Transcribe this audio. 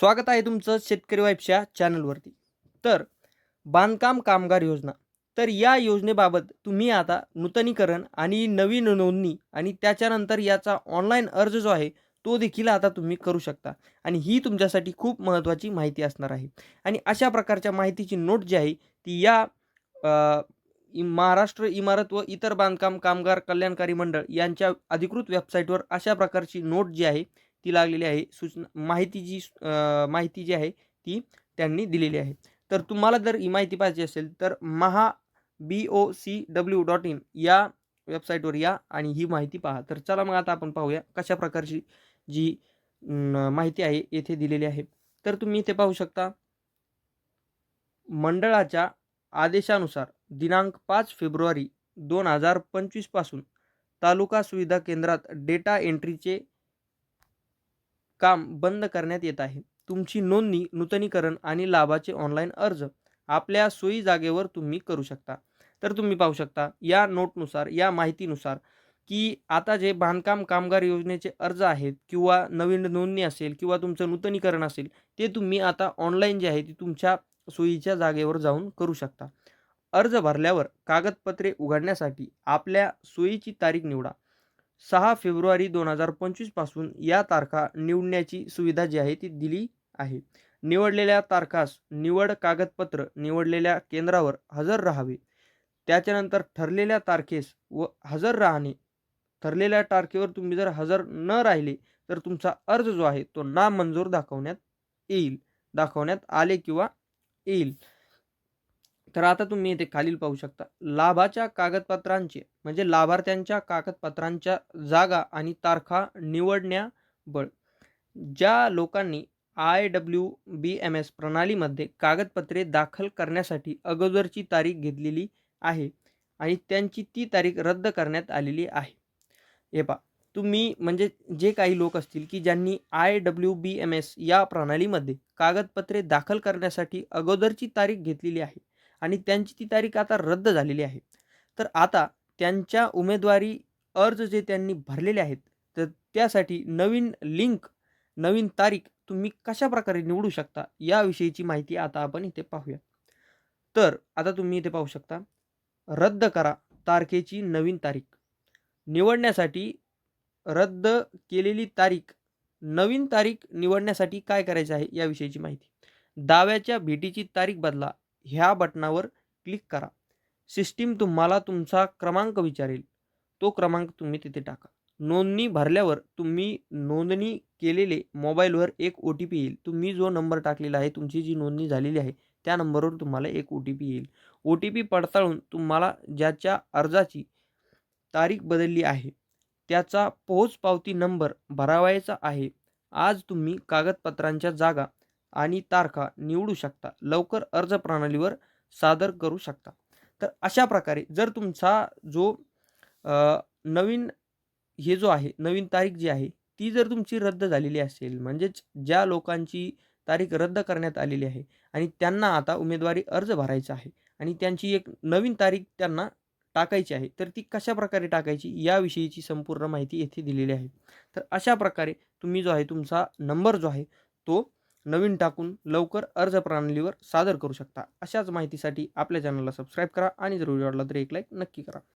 स्वागत आहे तुमचं शेतकरी वाईफच्या चॅनलवरती. तर बांधकाम कामगार योजना. तर या योजनेबाबत तुम्ही आता नूतनीकरण आणि नवीन नोंदणी आणि त्याच्यानंतर याचा ऑनलाईन अर्ज जो आहे तो देखील आता तुम्ही करू शकता. आणि ही तुमच्यासाठी खूप महत्त्वाची माहिती असणार आहे. आणि अशा प्रकारच्या माहितीची नोट जी आहे ती या महाराष्ट्र इमारत व इतर बांधकाम कामगार कल्याणकारी मंडळ यांच्या अधिकृत वेबसाईटवर अशा प्रकारची नोट जी आहे ती लागलेली आहे. सूचना माहिती जी माहिती जी आहे ती त्यांनी दिलेली आहे. तर तुम्हाला जर ही माहिती पाहिजे असेल तर Maha B O C W dot in या वेबसाईटवर या आणि ही माहिती पहा. तर चला मग आता आपण पाहूया कशा प्रकारची जी माहिती आहे येथे दिलेली आहे. तर तुम्ही इथे पाहू शकता. मंडळाच्या आदेशानुसार दिनांक पाच फेब्रुवारी दोन हजार पंचवीसपासून तालुका सुविधा केंद्रात डेटा एंट्रीचे काम बंद करण्यात येत आहे. तुमची नोंदणी नूतनीकरण आणि लाभाचे ऑनलाईन अर्ज आपल्या सोयी जागेवर तुम्ही करू शकता. तर तुम्ही पाहू शकता या नोटनुसार या माहितीनुसार की आता जे बांधकाम कामगार योजनेचे अर्ज आहेत किंवा नवीन नोंदणी असेल किंवा तुमचं नूतनीकरण असेल ते तुम्ही आता ऑनलाईन जे आहे ती तुमच्या सोयीच्या जागेवर जाऊन करू शकता. अर्ज भरल्यावर कागदपत्रे उघडण्यासाठी आपल्या सोयीची तारीख निवडा. सहा फेब्रुवारी दोन हजार पंचवीसपासून या तारखा निवडण्याची सुविधा जी आहे ती दिली आहे. निवडलेल्या तारखास निवड कागदपत्र निवडलेल्या केंद्रावर हजर राहावे. त्याच्यानंतर ठरलेल्या तारखेस व हजर राहणे. ठरलेल्या तारखेवर तुम्ही जर हजर न राहिले तर तुमचा अर्ज जो आहे तो नामंजूर दाखवण्यात येईल. दाखवण्यात आले किंवा येईल. तर आता तुम्ही इथे खालील पाहू शकता. लाभाच्या कागदपत्रांचे म्हणजे लाभार्थ्यांच्या कागदपत्रांच्या जागा आणि तारखा निवडण्याबळ ज्या लोकांनी I W B M S प्रणालीमध्ये कागदपत्रे दाखल करण्यासाठी अगोदरची तारीख घेतलेली आहे आणि त्यांची ती तारीख रद्द करण्यात आलेली आहे. हे पा तुम्ही म्हणजे जे काही लोक असतील की ज्यांनी I W B M S या प्रणालीमध्ये कागदपत्रे दाखल करण्यासाठी अगोदरची तारीख घेतलेली आहे आणि त्यांची ती तारीख आता रद्द झालेली आहे. तर आता त्यांच्या उमेदवारी अर्ज जे त्यांनी भरलेले आहेत तर त्यासाठी नवीन लिंक नवीन तारीख तुम्ही कशा प्रकारे निवडू शकता याविषयीची माहिती आता आपण इथे पाहूया. तर आता तुम्ही इथे पाहू शकता रद्द करा तारखेची नवीन तारीख. निवडण्यासाठी रद्द केलेली तारीख नवीन तारीख निवडण्यासाठी काय करायचं आहे याविषयीची माहिती. दाव्याच्या भेटीची तारीख बदला ह्या बटनावर क्लिक करा. सिस्टीम तुम्हाला तुमचा क्रमांक विचारेल. तो क्रमांक तुम्ही तिथे टाका. नोंदणी भरल्यावर तुम्ही नोंदणी केलेले मोबाईलवर एक ओ टी पी येईल. तुम्ही जो नंबर टाकलेला आहे तुमची जी नोंदणी झालेली आहे त्या नंबरवर तुम्हाला एक ओ टी पी येईल. ओ टी पी पडताळून तुम्हाला ज्याच्या अर्जाची तारीख बदलली आहे त्याचा पोहोच पावती नंबर भरावायचा आहे. आज तुम्ही कागदपत्रांच्या जागा आणि तारखा निवडू शकता. लवकर अर्ज प्रणालीवर सादर करू शकता. तर अशा प्रकारे जर तुमचा जो नवीन हे जो आहे नवीन तारीख जी आहे ती जर तुमची रद्द झालेली असेल म्हणजेच ज्या लोकांची तारीख रद्द करण्यात आलेली आहे आणि त्यांना आता उमेदवारी अर्ज भरायचा आहे आणि त्यांची एक नवीन तारीख त्यांना टाकायची आहे तर ती कशा प्रकारे टाकायची याविषयीची संपूर्ण माहिती येथे दिलेली आहे. तर अशा प्रकारे तुम्ही जो आहे तुमचा नंबर जो आहे तो नवीन टाकून लवकर अर्ज प्रणालीवर सादर करू शकता. अशाच माहितीसाठी आपल्या चॅनलला सबस्क्राईब करा आणि जरूर वाटला तरी तर एक लाईक नक्की करा.